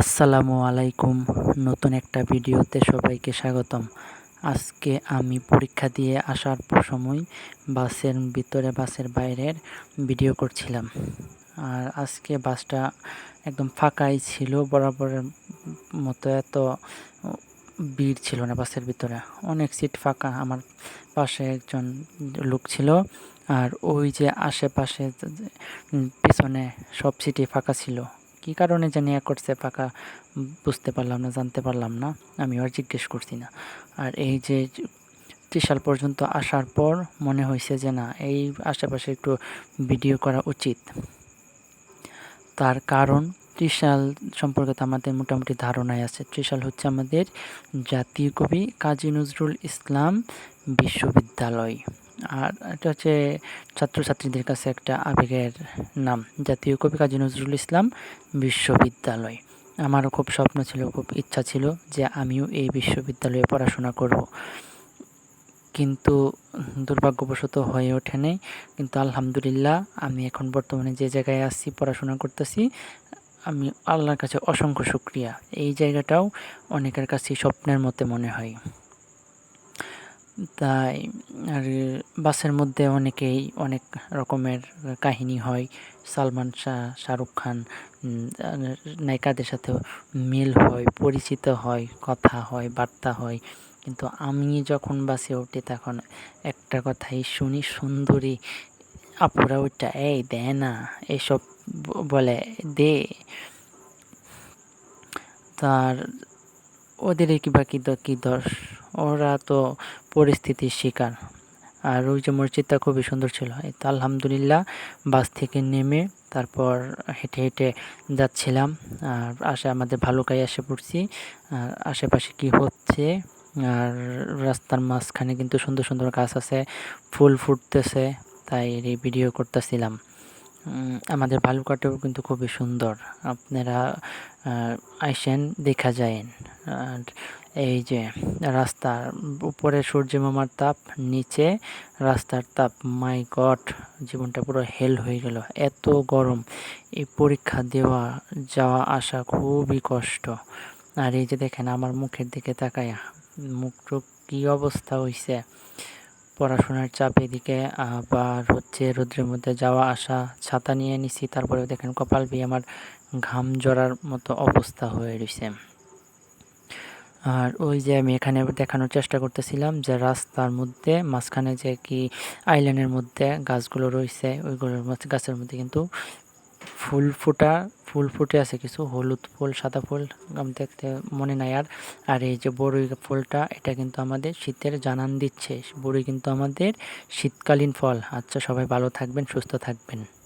আসসালামু আলাইকুম। নতুন একটা ভিডিওতে সবাইকে স্বাগতম। আজকে আমি পরীক্ষা দিয়ে আসার সময় বাসের ভিতরে, বাসের বাইরের ভিডিও করছিলাম। আর আজকে বাসটা একদম ফাঁকাই ছিল, বরাবরের মতো এত ভিড় ছিল না বাসের ভিতরে। অনেক সিট ফাঁকা, আমার পাশে একজন লোক ছিল। আর ওই যে আশেপাশে পেছনে সব সিটই ফাঁকা ছিল। কি কারণে জানি এক করছে পাকা, বুঝতে পারলাম না, জানতে পারলাম না, আমি আর জিজ্ঞেস করছি না। আর এই যে ত্রিশাল পর্যন্ত আসার পর মনে হয়েছে যে না, এই আশেপাশে একটু ভিডিও করা উচিত। তার কারণ ত্রিশাল সম্পর্কে তো আমাদের মোটামুটি ধারণায় আছে। ত্রিশাল হচ্ছে আমাদের জাতীয় কবি কাজী নজরুল ইসলাম বিশ্ববিদ্যালয়। আর এটা হচ্ছে ছাত্রছাত্রীদের কাছে একটা আবেগের নাম, জাতীয় কবি কাজী নজরুল ইসলাম বিশ্ববিদ্যালয়। আমারও খুব স্বপ্ন ছিল, খুব ইচ্ছা ছিল যে আমিও এই বিশ্ববিদ্যালয়ে পড়াশোনা করব। কিন্তু দুর্ভাগ্যবশত হয়ে ওঠে নাই। কিন্তু আলহামদুলিল্লাহ আমি এখন বর্তমানে যে জায়গায় আসছি পড়াশোনা করতেছি, আমি আল্লাহর কাছে অসংখ্য শুক্রিয়া। এই জায়গাটাও অনেকের কাছে স্বপ্নের মতে মনে হয়। তাই আর বাসের মধ্যে অনেকেই অনেক রকমের কাহিনী হয়। সালমান শাহ, শাহরুখ খান নায়িকাদের সাথেও মিল হয়, পরিচিত হয়, কথা হয়, বার্তা হয়। কিন্তু আমি যখন বাসে উঠি তখন একটা কথাই শুনি, সুন্দরী আপুরা ওইটা এই দে না, এসব বলে, দে। তার ওদের কি বাকি কি দোষ ওরা তো পরিস্থিতির শিকার। আর ওই যে মসজিদটা খুবই সুন্দর ছিল। তো আলহামদুলিল্লাহ বাস থেকে নেমে তারপর হেঁটে হেঁটে যাচ্ছিলাম। আর আসে আমাদের ভালো ভালুকায় এসে পড়ছি। আর আশেপাশে কি হচ্ছে? আর রাস্তার মাঝখানে কিন্তু সুন্দর সুন্দর গাছ আছে। ফুল ফুটতেছে, তাই এই ভিডিও করতেছিলাম। আমাদের বালুকাটেও কিন্তু খুবই সুন্দর। আপনারা আইসেন, দেখা যায় আর এই যে রাস্তার উপরে সূর্য মামার তাপ, নিচে রাস্তার তাপ। মাই গড, জীবনটা পুরো হেল হয়ে গেল। এত গরম। এই পরীক্ষা দেওয়া, যাওয়া, আসা খুবই কষ্ট। আর এই যে দেখেন, আমার মুখের দিকে তাকায়, মুখ টুক কী অবস্থা হয়েছে পড়াশোনার চাপ এদিকে আবার হচ্ছে রোদ্রের মধ্যে যাওয়া, আসা, ছাতা নিয়ে নিছি তারপরে দেখেন কপাল বি আমার ঘাম জড়ার মতো অবস্থা হয়ে রয়েছে আর ওই যে আমি এখানে দেখানোর চেষ্টা করতেছিলাম যে রাস্তার মধ্যে, মাঝখানে যে কি আইল্যান্ডের মধ্যে গাছগুলো রয়েছে, ওইগুলোর মধ্যে, গাছের মধ্যে কিন্তু ফুল ফুটা, ফুল ফুটে আছে কিছু, হলুদ ফুল, সাদা ফুল, আমি দেখতে মনে নাই আর। আর এই যে বড়ই ফুলটা, এটা কিন্তু আমাদের শীতের জানান দিচ্ছে। বড়ই কিন্তু আমাদের শীতকালীন ফল। আচ্ছা সবাই ভালো থাকবেন, সুস্থ থাকবেন।